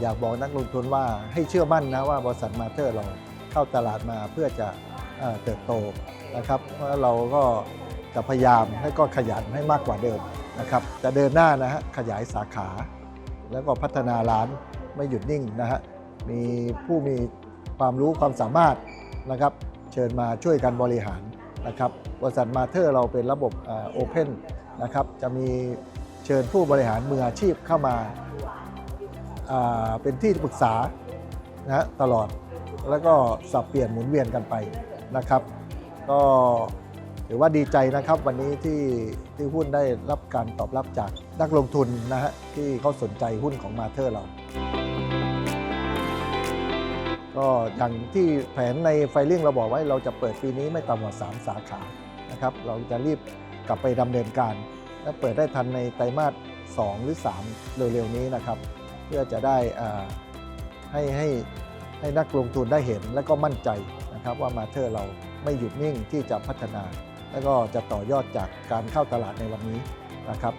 อยากบอกนักลงทุนว่าให้เชื่อมั่นนะว่าบริษัทมาเตอร์เราเข้าตลาดมาเพื่อจะเติบโตนะครับเราก็จะพยายามให้ก็ขยันให้มากกว่าเดิมนะครับจะเดินหน้านะฮะขยายสาขา แล้วก็พัฒนาร้านไม่หยุดนิ่งนะฮะมีผู้มีความรู้ความสามารถนะครับเชิญมาช่วยกันบริหารนะครับบริษัทมาเตอร์เราเป็นระบบโอเพนนะครับจะมีเชิญผู้บริหารมืออาชีพเข้ามา เป็นที่ปรึกษานะตลอดแล้วก็สับเปลี่ยนหมุนเวียนกันไปนะครับ ก็ถือว่าดีใจนะครับวันนี้ที่ที่หุ้นได้รับการตอบรับจากนักลงทุนนะฮะที่เขาสนใจหุ้นของมาเธอร์เรา ก็อย่างที่แผนในไฟลิ่งเราบอกไว้เราจะเปิดปีนี้ไม่ต่ำกว่า 3 สาขานะครับ เราจะรีบกลับไปดำเนินการและเปิดได้ทันในไตรมาส2หรือ 3 เร็วๆนี้นะครับ พื่อจะได้ให้ให้ให้นักลงทุนได้เห็นและก็มั่นใจนะครับว่ามาเธอร์เราไม่หยุดนิ่งที่จะพัฒนา และก็จะต่อยอดจากการเข้าตลาดในวันนี้นะครับ